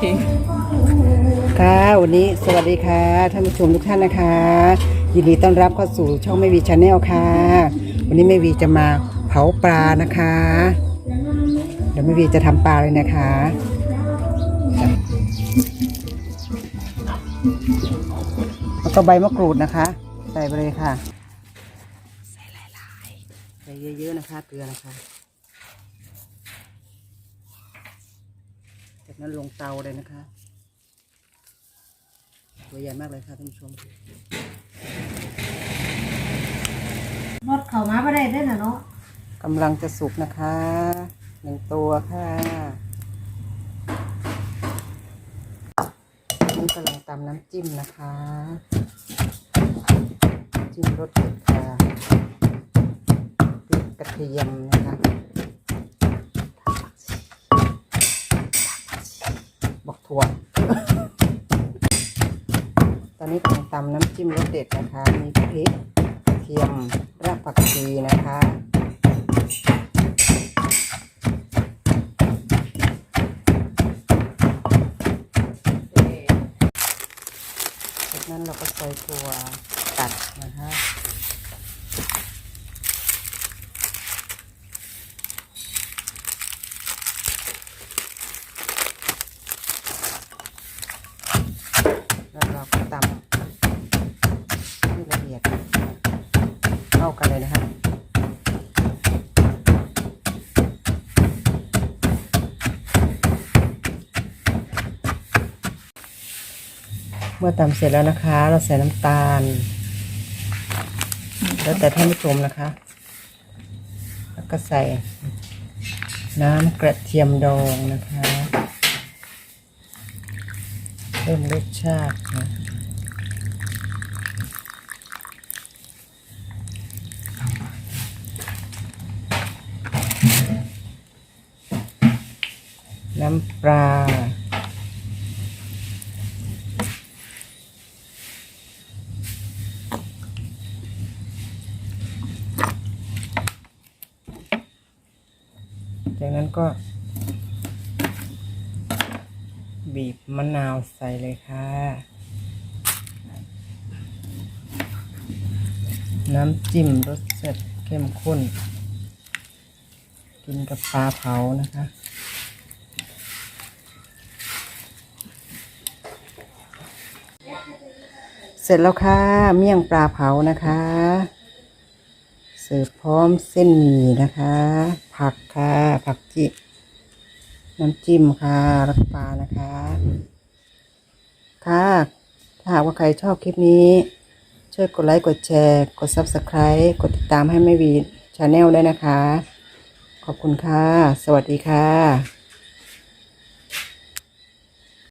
เพลงค่ะวันนี้สวัสดีค่ะท่านผู้ชมทุกท่านนะคะ ยินดีต้อนรับเข้าสู่ช่องแม่วีชาแนลค่ะ วันนี้แม่วีจะมาเผาปลานะคะ เดี๋ยวแม่วีจะทำปลาเลยนะคะแล้วก็ใบมะกรูดนะคะ ใส่ไปเลยค่ะ ใส่หลายๆใส่เยอะๆนะคะเกลือนะคะจาก นั้นลงเตาเลยนะคะ ตัวใหญ่มากเลยค่ะท่านผู้ชม รถเขามาไม่ได้ด้วยนะเนาะกำลังจะสุกนะคะหนึ่งตัวค่ะนี่กำลังตำน้ำจิ้มนะคะ จิ้มรสเผ็ดค่ะพริกกระเทียมนะคะ ถั่ว ตอนนี้กำลังตำน้ำจิ้มรสเด็ดนะคะ มีพริกเทียมรากผักชีนะคะจากนั้นเราก็ใส่ตัวตัดนะคะ แล้วเราก็ ตำให้ละเอียดเข้ากันเลยนะคะเมื่อตำเสร็จแล้วนะคะ เราใส่น้ำตาล แล้วแต่ท่านผู้ชมนะคะ แล้วก็ใส่น้ำกระเทียมดองนะคะเพิ่มรสชาตินะน้ำปลาจากนั้นก็ บีบมะนาวใส่เลยค่ะ น้ำจิ้มรสเสร็จเข้มข้น กินกับปลาเผานะคะเสร็จแล้วค่ะ เมี่ยงปลาเผานะคะ เสิร์ฟพร้อมเส้นหมี่นะคะ ผักค่ะ ผักจิ น้ำจิ้มค่ะรักปลานะคะ ค่ะถ้าหากว่าใครชอบคลิปนี้ ช่วยกดไลค์ กดแชร์ กด Subscribe กดติดตามให้แม่วีชาแนลด้วยนะคะ ขอบคุณค่ะ สวัสดีค่ะ